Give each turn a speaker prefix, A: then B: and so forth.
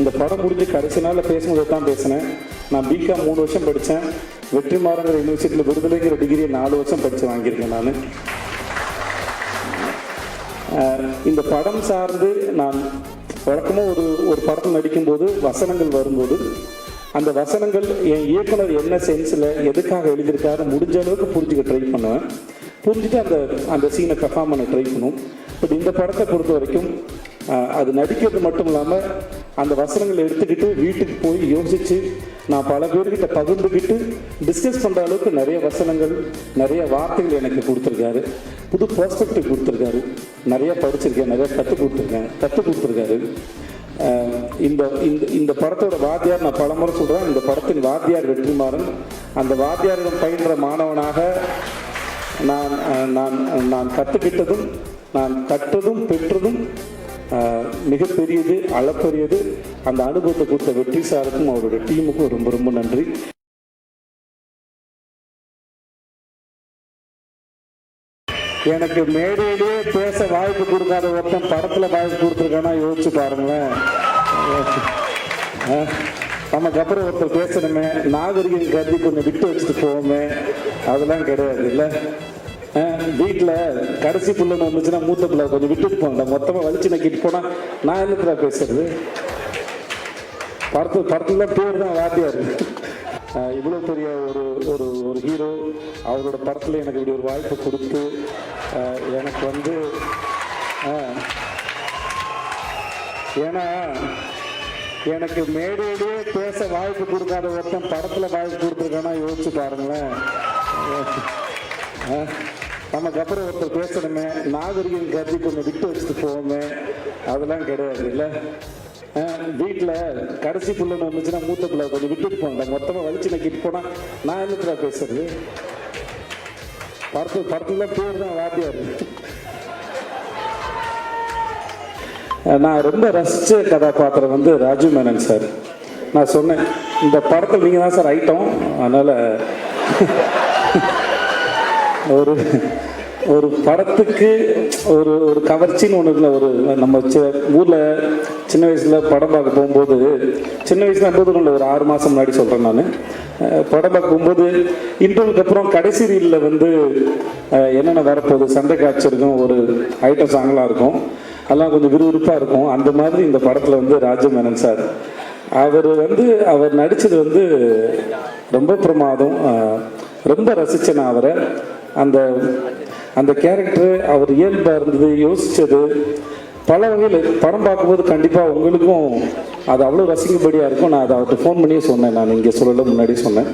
A: இந்த படம் முடிஞ்சு கடைசி நாளில் பேசும்போது தான் பேசினேன். நான் பிகாம் மூணு வருஷம் படித்தேன் வெற்றிமாறங்கிற யூனிவர்சிட்டியில் விடுதலைங்கிற டிகிரியை நாலு வருஷம் படித்து வாங்கியிருக்கேன் நான். இந்த படம் சார்ந்து நான் வழக்கமாக ஒரு ஒரு படத்தில் நடிக்கும்போது வசனங்கள் வரும்போது அந்த வசனங்கள் என் இயக்குனர் என்ன சென்ஸில் எதுக்காக எழுதியிருக்காரு முடிஞ்ச அளவுக்கு புரிஞ்சுக்க ட்ரை பண்ணுவேன். புரிஞ்சுட்டு அந்த அந்த சீனை பெர்ஃபார்ம் பண்ண ட்ரை பண்ணும். பட் இந்த படத்தை பொறுத்த வரைக்கும் அது நடிக்கிறது மட்டும் இல்லாமல் அந்த வசனங்களை எடுத்துக்கிட்டு வீட்டுக்கு போய் யோசித்து நான் பல பேர்கிட்ட பகிர்ந்துக்கிட்டு டிஸ்கஸ் பண்ணுற அளவுக்கு நிறைய வசனங்கள் நிறைய வார்த்தைகள் எனக்கு கொடுத்துருக்காரு. புது பெர்ஸ்பெக்டிவ் கொடுத்துருக்காரு. நிறைய படிச்சிருக்கேன் நிறைய கற்றுக் கொடுத்துருக்கேன் கற்றுக் கொடுத்துருக்காரு. இந்த இந்த இந்த படத்தோட வாத்தியார் நான் பலமுறை சொல்கிறேன் இந்த படத்தின் வாத்தியார் வெற்றிமாறன். அந்த வாத்தியாரிடம் பயின்ற மாணவனாக நான் நான் நான் கற்றுக்கிட்டதும் நான் கற்றதும் பெற்றதும் மிகப்பெரியது அளப்பரியது. அந்த அனுபவத்தை கொடுத்த வெற்றி சாருக்கும் அவருடைய டீமுக்கும் ரொம்ப ரொம்ப நன்றி. எனக்கு மேடையிலேயே பேச வாய்ப்பு கொடுக்காத ஒருத்தன் படத்துல வாய்ப்பு கொடுத்துருக்கானா யோசிச்சு பாருங்களேன். நமக்கு அப்புறம் ஒருத்தர் பேசணுமே. நாகரிகம் கருதி கொஞ்சம் விட்டு வச்சுட்டு போவோமே. அதெல்லாம் கிடையாது இல்லை? வீட்டில் கடைசி பிள்ளைன்னு வந்துச்சுன்னா மூத்த பிள்ளை கொஞ்சம் விட்டுட்டு போனேன் மொத்தமாக வலிச்சு நக்கிட்டு போனால் நான் என்னத்துல பேசுறது? படத்து படத்துல பேர் தான் வாத்தியார் இவ்வளோ பெரிய ஒரு ஒரு ஒரு ஹீரோ அவரோட படத்தில் எனக்கு இப்படி ஒரு வாய்ப்பு கொடுத்து எனக்கு வந்து ஏன்னா எனக்கு மேடையிலேயே பேச வாய்ப்பு கொடுக்காத ஒருத்தன் படத்தில் வாய்ப்பு கொடுத்துருக்கானா யோசிச்சு பாருங்களேன். நமக்கு அப்புறம் ஒருத்தர் பேசணுமே நாகரிகம் கருதி கொஞ்சம் விட்டு வச்சுட்டு போவோமே அதெல்லாம் கிடையாது இல்லை? வீட்டில் கடைசி பிள்ளைன்னு வந்துச்சுன்னா மூத்த பிள்ளை கொஞ்சம் விட்டுட்டு போனேன் மொத்தமாக வலிச்சு நக்கிட்டு போனால் நான் என்னத்துல பேசுறது? படத்து படத்துல பேர் தான் வாத்தியார். நான் ரொம்ப ரசித்த கதாபாத்திரம் வந்து ராஜு மேனன் சார். நான் சொன்னேன் இந்த படத்தில் நீங்கள் தான் சார் ஐட்டம். அதனால் ஒரு ஒரு படத்துக்கு ஒரு ஒரு கவர்ச்சின்னு ஒன்று இல்லை ஒரு நம்ம ஊரில் சின்ன வயசில் படம் பார்க்க போகும்போது சின்ன வயசுல போது இல்லை ஒரு ஆறு மாதம் முன்னாடி சொல்கிறேன் நான். படம் பார்க்க போகும்போது இன்டர்வியூக்கு அப்புறம் கடைசி ரீலில் வந்து என்னென்ன வரப்போகுது சண்டை காட்சி இருக்கும் ஒரு ஐட்டம் சாங்கெலாம் இருக்கும் அதெல்லாம் கொஞ்சம் விறுவிறுப்பாக இருக்கும். அந்த மாதிரி இந்த படத்தில் வந்து ராஜமேனன் சார். அவர் வந்து அவர் நடித்தது வந்து ரொம்ப பிரமாதம் ரொம்ப ரசித்தேன் நான் அவரை. அந்த அந்த கேரக்டர் அவர் இயல்பாக இருந்தது யோசித்தது பல வகையில் படம் பார்க்கும்போது கண்டிப்பாக உங்களுக்கும் அது அவ்வளோ ரசிக்கும்படியாக இருக்கும். நான் அதை அவர்கிட்ட ஃபோன் பண்ணியே சொன்னேன். நான் இங்கே சொல்லல முன்னாடி சொன்னேன்.